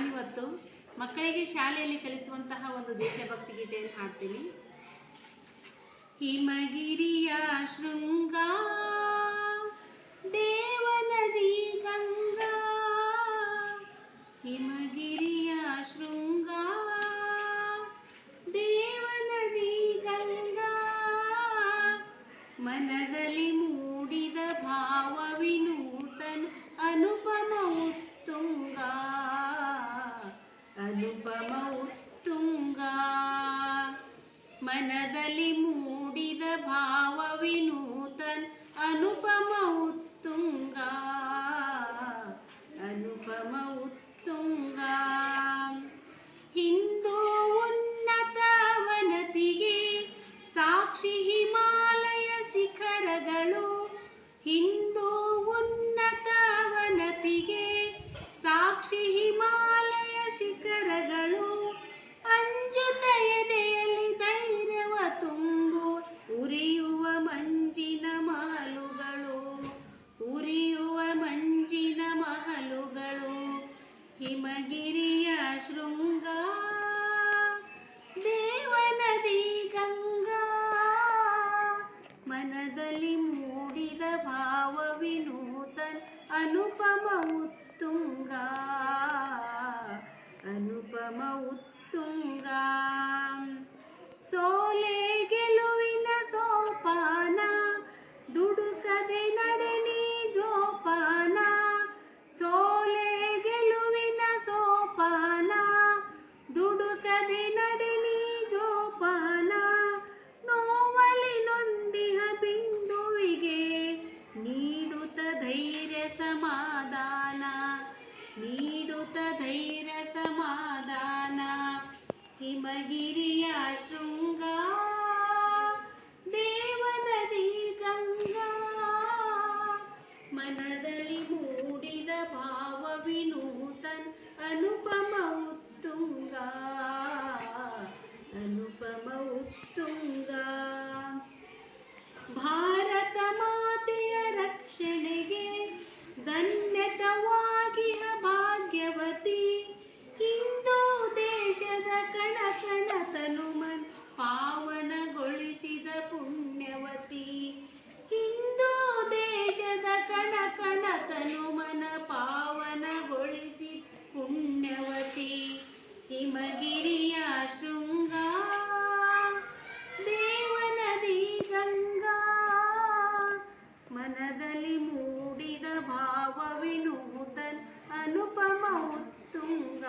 ನಾನಿವತ್ತು ಮಕ್ಕಳಿಗೆ ಶಾಲೆಯಲ್ಲಿ ಕಲಿಸುವಂತಹ ಒಂದು ದೇಶಭಕ್ತಿ ಗೀತೆಯನ್ನು ಹಾಡ್ತೀನಿ? ಹಿಮಗಿರಿಯ ಶೃಂಗ, ದೇವನದಿ ಗಂಗಾ. ಹಿಮಗಿರಿಯ ಶೃಂಗ, ದೇವನದಿ ಗಂಗಾ. ಮನದಲ್ಲಿ ಮೂಡಿದ ಭಾವ ವಿನೂತನ ಅನುಪಮ ಉತ್ತುಂಗ. ಅನುಪಮ ಉತ್ತುಂಗ. ಮನದಲ್ಲಿ ಮೂಡಿದ ಭಾವ ವಿನೂತನ್ ಅನುಪಮ ಉತ್ತುಂಗ. ಅನುಪಮ ಉತ್ತುಂಗ. ಹಿಂದೂ ಉನ್ನತ ವನತಿಗೆ ಸಾಕ್ಷಿ ಹಿಮಾಲಯ ಶಿಖರಗಳು. ಹಿಂದೂ ಉನ್ನತ ವನತಿಗೆ ಸಾಕ್ಷಿ ಹಿಮಾಲಯ ಶಿಖರಗಳು ಅಂಜುತ ಎದೆಯಲ್ಲಿ ಧೈರ್ಯವ ತುಂಬು. ಉರಿಯುವ ಮಂಜಿನ ಮಹಲುಗಳು ಉರಿಯುವ ಮಂಜಿನ ಮಹಲುಗಳು ಹಿಮಗಿರಿಯ ಶೃಂಗ, ದೇವನದಿ ಗಂಗಾ. ಮನದಲ್ಲಿ ಮೂಡಿದ ಭಾವ ವಿನೂತನ್ ಅನುಪಮ ಉತ್ತುಂಗ. ಅನುಪಮ ಉತ್ತುಂಗ. ಸೋಲೆ ಗೆಲುವಿನ ಸೋಪಾನ, ದುಡುಕದೆ ನಡೆನಿ ಜೋಪಾನ. ಸೋಲೆ ಗೆಲುವಿನ ಸೋಪಾನ, ದುಡುಕದೆ ನಡೆನಿ ಜೋಪಾನ. ನೋವಲಿ ನೊಂದಿಹ ಬಿಂದುವಿಗೆ ನೀಡುತ್ತ ಧೈರ್ಯ ಸಮಾಧಾನ, ನೀಡುತ್ತ ಧೈರ್ಯ ಹಿಮಗಿರಿಯ ಶೃಂಗ ದೇವನದಿ ಗಂಗಾ ಮನದಲ್ಲಿ ಮೂಡಿದ ಭಾವ ವಿನೂತನ್ ಅನುಪಮ ಹಿಮಗಿರಿಯ ಶೃಂಗ ದೇವನದಿ ಗಂಗಾ ಮನದಲ್ಲಿ ಮೂಡಿದ ಭಾವ ವಿನೂತನ್ ಅನುಪಮ ಉತ್ತುಂಗ.